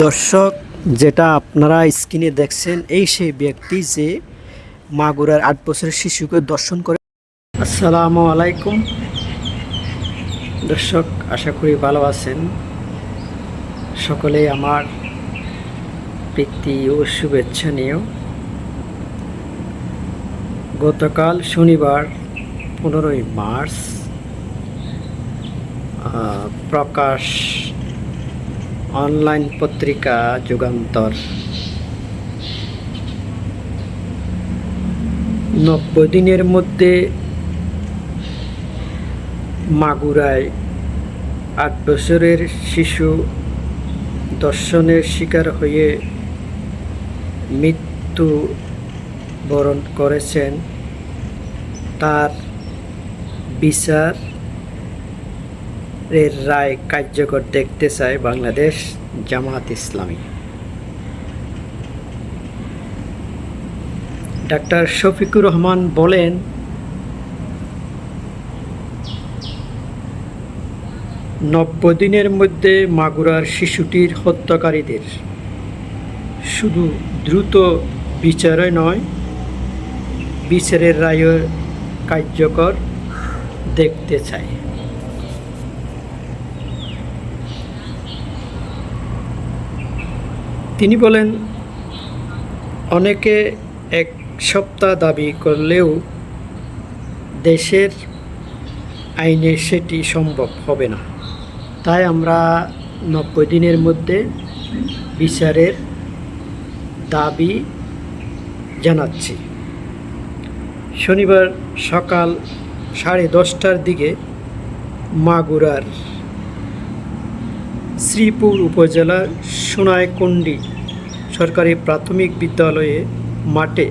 দর্শক, যেটা আপনারা স্ক্রিনে দেখছেন, এই সেই ব্যক্তি যে মাগুরার আট বছরের শিশুকে দর্শন করে। আসসালামু আলাইকুম। দর্শক, আশা করি ভালো আছেন। সকলে আমার প্রীতি ও শুভেচ্ছা নিয়েও গতকাল শনিবার পনেরোই মার্চ প্রকাশ অনলাইন পত্রিকা যুগান্তর। নব্বই দিনের মধ্যে মাগুরায় আট বছরের শিশু দর্শনের শিকার হয়ে মৃত্যু বরণ করেছেন। তার বিচার এর রায় কার্যকর দেখতে চায় বাংলাদেশ জামাত ইসলামী। ডাক্তার শফিকুর রহমান বলেন, নব্বই দিনের মধ্যে মাগুরার শিশুটির হত্যাকারীদের শুধু দ্রুত বিচারে নয়, বিচারের রায় কার্যকর দেখতে চায়। তিনি বলেন, অনেকে এক সপ্তাহ দাবি করলেও দেশের আইনে সেটি সম্ভব হবে না। তাই আমরা নব্বই দিনের মধ্যে বিচারের দাবি জানাচ্ছি। শনিবার সকাল সাড়ে দশটার দিকে মাগুরার শ্রীপুর উপজেলার সোনাইকুণ্ডি সরকারি প্রাথমিক বিদ্যালয়ে মাঠে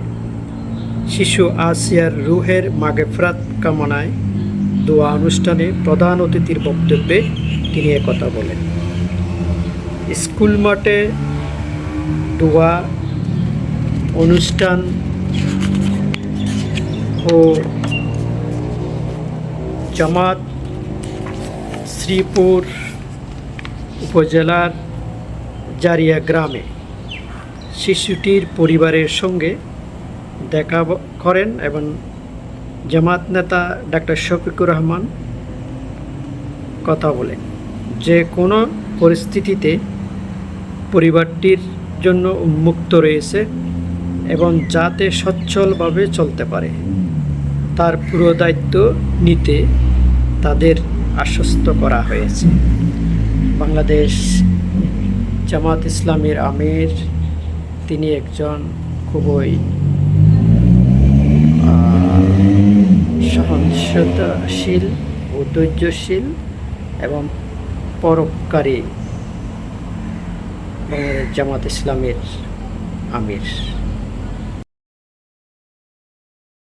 শিশু আসিয়ার রুহের মাগেফরাত কামনায় দোয়া অনুষ্ঠানে প্রধান অতিথির বক্তব্যে তিনি কথা বলেন। স্কুল মাঠে দোয়া, অনুষ্ঠান ও জামাত শ্রীপুর উপজেলার জারিয়া গ্রামে শিশুটির পরিবারের সঙ্গে দেখা করেন এবং জামাত নেতা ডাক্তার শফিকুর রহমান কথা বলেন। যে কোনো পরিস্থিতিতে পরিবারটির জন্য উন্মুক্ত রয়েছে এবং যাতে সচ্ছলভাবে চলতে পারে, তার পুরো দায়িত্ব নিতে তাদের আশ্বস্ত করা হয়েছে। বাংলাদেশ জামাত ইসলামের আমির। তিনি একজন খুবই আহ, সহনশীলতাশীল ও ধৈর্যশীল এবং পরোপকারী জামাত ইসলামের আমির।